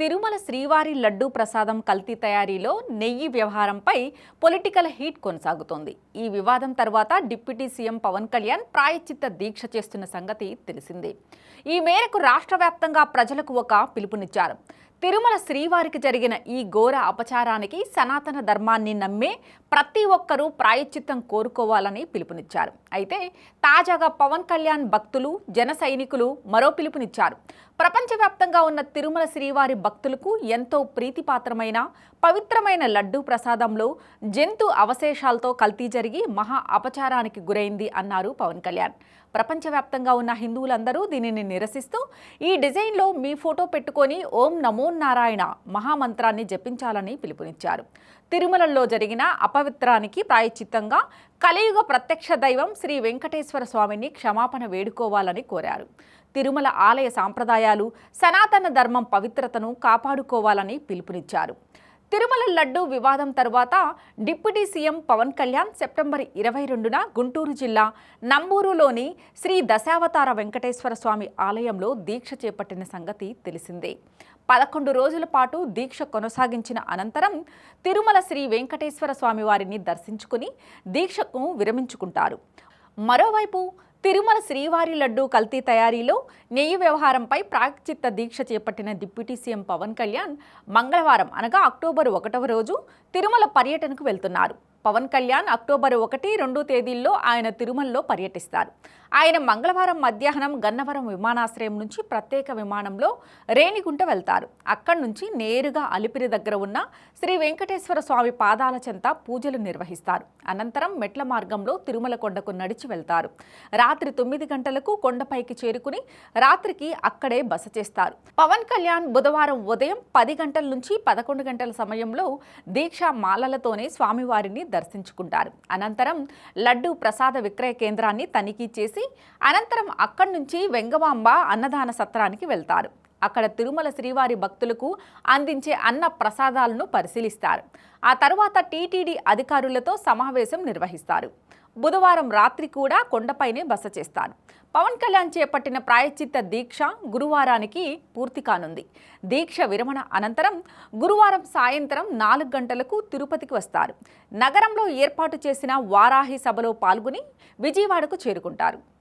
తిరుమల శ్రీవారి లడ్డూ ప్రసాదం కల్తీ తయారీలో నెయ్యి వ్యవహారంపై పొలిటికల్ హీట్ కొనసాగుతోంది. ఈ వివాదం తర్వాత డిప్యూటీ సీఎం పవన్ కళ్యాణ్ ప్రాయశ్చిత్త దీక్ష చేస్తున్న సంగతి తెలిసిందే. ఈ మేరకు రాష్ట్ర వ్యాప్తంగా ప్రజలకు ఒక పిలుపునిచ్చారు. తిరుమల శ్రీవారికి జరిగిన ఈ ఘోర అపచారానికి సనాతన ధర్మాన్ని నమ్మే ప్రతి ఒక్కరూ ప్రాయశ్చిత్తం కోరుకోవాలని పిలుపునిచ్చారు. అయితే తాజాగా పవన్ కళ్యాణ్ భక్తులు జన సైనికులు మరో పిలుపునిచ్చారు. ప్రపంచవ్యాప్తంగా ఉన్న తిరుమల శ్రీవారి భక్తులకు ఎంతో ప్రీతిపాత్రమైన పవిత్రమైన లడ్డూ ప్రసాదంలో జంతు అవశేషాలతో కల్తీ జరిగి మహా అపచారానికి గురైంది అన్నారు పవన్ కళ్యాణ్. ప్రపంచవ్యాప్తంగా ఉన్న హిందువులందరూ దీనిని నిరసిస్తూ ఈ డిజైన్లో మీ ఫోటో పెట్టుకొని ఓం నమో నారాయణ మహామంత్రాన్ని జపించాలని పిలుపునిచ్చారు. తిరుమలలో జరిగిన అపవిత్రానికి ప్రాయచిత్తంగా కలియుగ ప్రత్యక్ష దైవం శ్రీ వెంకటేశ్వర స్వామిని క్షమాపణ వేడుకోవాలని కోరారు. తిరుమల ఆలయ సాంప్రదాయాలు సనాతన ధర్మం పవిత్రతను కాపాడుకోవాలని పిలుపునిచ్చారు. తిరుమల లడ్డు వివాదం తర్వాత deputy CM Pawan Kalyan September ఇరవై రెండున గుంటూరు జిల్లా నంబూరులోని శ్రీ దశావతార వెంకటేశ్వర స్వామి ఆలయంలో దీక్ష చేపట్టిన సంగతి తెలిసిందే. పదకొండు రోజుల పాటు దీక్ష కొనసాగించిన అనంతరం తిరుమల శ్రీ వెంకటేశ్వర స్వామి వారిని దర్శించుకుని దీక్షకు విరమించుకుంటారు. మరోవైపు తిరుమల శ్రీవారి లడ్డు కల్తీ తయారీలో నెయ్యి వ్యవహారంపై ప్రాయశ్చిత్త దీక్ష చేపట్టిన డిప్యూటీ సీఎం పవన్ కళ్యాణ్ మంగళవారం అనగా అక్టోబర్ ఒకటవ రోజు తిరుమల పర్యటనకు వెళ్తున్నారు. పవన్ కళ్యాణ్ అక్టోబర్ ఒకటి రెండు తేదీల్లో ఆయన తిరుమలలో పర్యటిస్తారు. ఆయన మంగళవారం మధ్యాహ్నం గన్నవరం విమానాశ్రయం నుంచి ప్రత్యేక విమానంలో రేణిగుంట వెళ్తారు. అక్కడి నుంచి నేరుగా అలిపిరి దగ్గర ఉన్న శ్రీ వెంకటేశ్వర స్వామి పాదాల చెంత పూజలు నిర్వహిస్తారు. అనంతరం మెట్ల మార్గంలో తిరుమల కొండకు నడిచి వెళ్తారు. రాత్రి తొమ్మిది గంటలకు కొండపైకి చేరుకుని రాత్రికి అక్కడే బస చేస్తారు. పవన్ కళ్యాణ్ బుధవారం ఉదయం పది గంటల నుంచి పదకొండు గంటల సమయంలో దీక్షా మాలలతోనే స్వామివారిని దర్శించుకుంటారు. అనంతరం లడ్డు ప్రసాద విక్రయ కేంద్రాన్ని తనిఖీ చేసి అనంతరం అక్కడి నుంచి వెంగమాంబ అన్నదాన సత్రానికి వెళ్తారు. అక్కడ తిరుమల శ్రీవారి భక్తులకు అందించే అన్న ప్రసాదాలను పరిశీలిస్తారు. ఆ తర్వాత టీటీడీ అధికారులతో సమావేశం నిర్వహిస్తారు. బుధవారం రాత్రి కూడా కొండపైనే బస చేస్తారు. పవన్ కళ్యాణ్ చేపట్టిన ప్రాయశ్చిత్త దీక్ష గురువారానికి పూర్తి కానుంది. దీక్ష విరమణ అనంతరం గురువారం సాయంత్రం నాలుగు గంటలకు తిరుపతికి వస్తారు. నగరంలో ఏర్పాటు చేసిన వారాహి సభలో పాల్గొని విజయవాడకు చేరుకుంటారు.